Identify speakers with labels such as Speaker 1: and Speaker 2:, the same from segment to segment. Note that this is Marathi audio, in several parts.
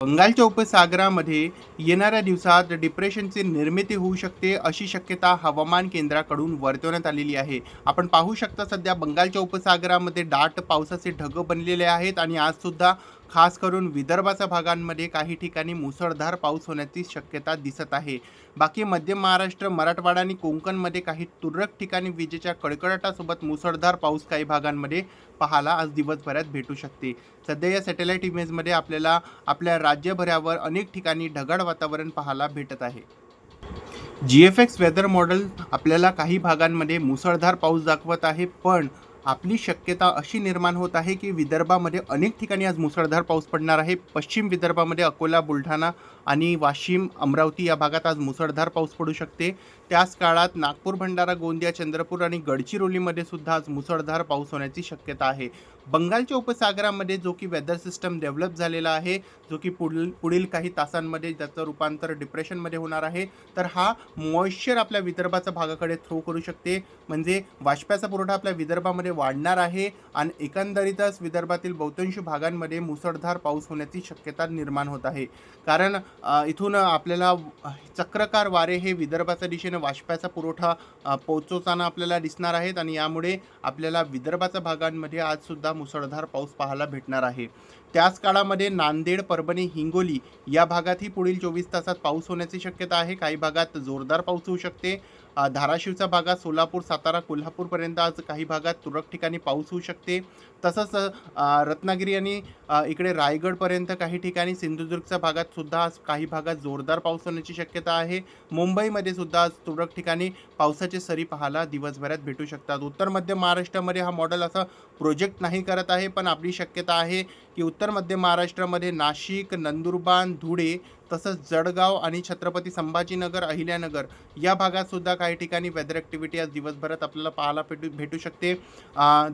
Speaker 1: बंगालच्या उपसागरामध्ये येणाऱ्या दिवसात डिप्रेशनची निर्मिती होऊ शकते अशी शक्यता हवामान केंद्राकडून वर्तवण्यात आलेली आहे. आपण पाहू शकता सध्या बंगालच्या उपसागरामध्ये दाट पावसाचे ढग बनलेले आहेत आणि आजसुद्धा खास करून विदर्भाच्या भागांमध्ये काही ठिकाणी मुसळधार पाऊस होण्याची शक्यता दिसत आहे. बाकी मध्य महाराष्ट्र मराठवाडा आणि कोकणमध्ये काही तुरळक ठिकाणी विजेच्या कडकडाटासोबत मुसळधार पाऊस काही भागांमध्ये पाहायला आज दिवसभरात भेटू शकते. सध्या या सॅटेलाईट इमेजमध्ये आपल्याला आपल्या राज्यभरावर अनेक ठिकाणी ढगाळ वातावरण पाहायला भेटत आहे. G F X weather model आपल्याला काही भागांमध्ये मुसळधार पाऊस दाखवत आहे पण आपली शक्यता अशी निर्माण होत आहे की विदर्भामध्ये अनेक ठिकाणी आज मुसळधार पाऊस पडणार आहे. पश्चिम विदर्भामध्ये अकोला बुलढाणा आणि वाशिम अमरावती या भागात आज मुसळधार पाऊस पडू शकते. त्याच काळात नागपूर भंडारा गोंदिया चंद्रपूर आणि गडचिरोलीमध्ये सुद्धा आज मुसळधार पाऊस होण्याची शक्यता आहे. बंगालच्या उपसागरामध्ये जो की वेदर सिस्टम डेव्हलप झालेला आहे जो की पुढील पुढील काही तासांमध्ये त्याचं रूपांतर डिप्रेशनमध्ये होणार आहे तर हा मॉइश्चर आपल्या विदर्भाच्या भागाकडे थ्रो करू शकते. म्हणजे वाष्प्याचा पुरवठा आपल्या विदर्भामध्ये वाढणार आहे आणि एकंदरीतच विदर्भातील बहुतांश भागांमध्ये मुसळधार पाऊस होण्याची शक्यता निर्माण होत आहे. कारण इथून आपल्याला चक्रकार वारे हे विदर्भाच्या दिशेने वाष्प्याचा पुरवठा पोचवताना पोहोचवताना आपल्याला दिसणार आहेत आणि यामुळे आपल्याला विदर्भाच्या भागांमध्ये आज सुद्धा मुसळधार पाऊस पाहायला भेटणार आहे. त्याच काळामध्ये नांदेड परभणी हिंगोली या भागातही पुढील चोवीस तासात पाऊस होण्याची शक्यता आहे. काही भागात जोरदार पाऊस होऊ शकते. धाराशिवचा धाराशिवच्या भागात सोलापूर सातारा कोल्हापूरपर्यंत आज काही भागात तुरळक ठिकाणी पाऊस होऊ शकते. तसंच रत्नागिरी आणि इकडे रायगडपर्यंत काही ठिकाणी सिंधुदुर्गच्या भागात सुद्धा आज काही भागात जोरदार पाऊस होण्याची शक्यता आहे. मुंबईमध्ये सुद्धा आज तुरळक ठिकाणी पावसाचे सरी पाहायला दिवसभरात भेटू शकतात. उत्तर मध्य महाराष्ट्रामध्ये हा मॉडेल असा प्रोजेक्ट नाही करत आहे पण आपली शक्यता आहे की उत्तर मध्य महाराष्ट्रामध्ये नाशिक नंदुरबार धुळे तसंच जळगाव आणि छत्रपती संभाजीनगर अहिल्यानगर या भागात सुद्धा काही ठिकाणी वेदर ॲक्टिव्हिटी आज दिवसभरात आपल्याला पाहायला भेटू भेटू शकते.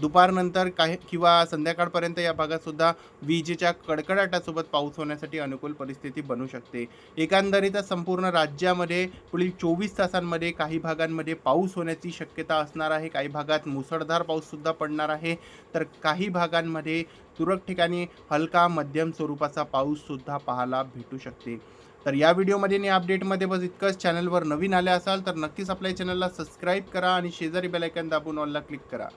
Speaker 1: दुपारनंतर काही किंवा संध्याकाळपर्यंत या भागात सुद्धा विजेच्या कडकडाटासोबत पाऊस होण्यासाठी अनुकूल परिस्थिती बनू शकते. एकंदरीतच संपूर्ण राज्यामध्ये पुढील चोवीस तासांमध्ये काही भागांमध्ये पाऊस होण्याची शक्यता असणार आहे. काही भागात मुसळधार पाऊससुद्धा पडणार आहे. तर काही भागांमध्ये तुरळक ठिकाणी हलका मध्यम स्वरूपाचा पाऊससुद्धा पाहायला भेटू शकते. तर या व्हिडिओमध्ये आणि अपडेटमध्ये बस इतकंच. चॅनलवर नवीन आले असाल तर नक्कीच आपल्या चॅनलला सबस्क्राईब करा आणि शेजारी बेलायकन दाबून ऑलला क्लिक करा.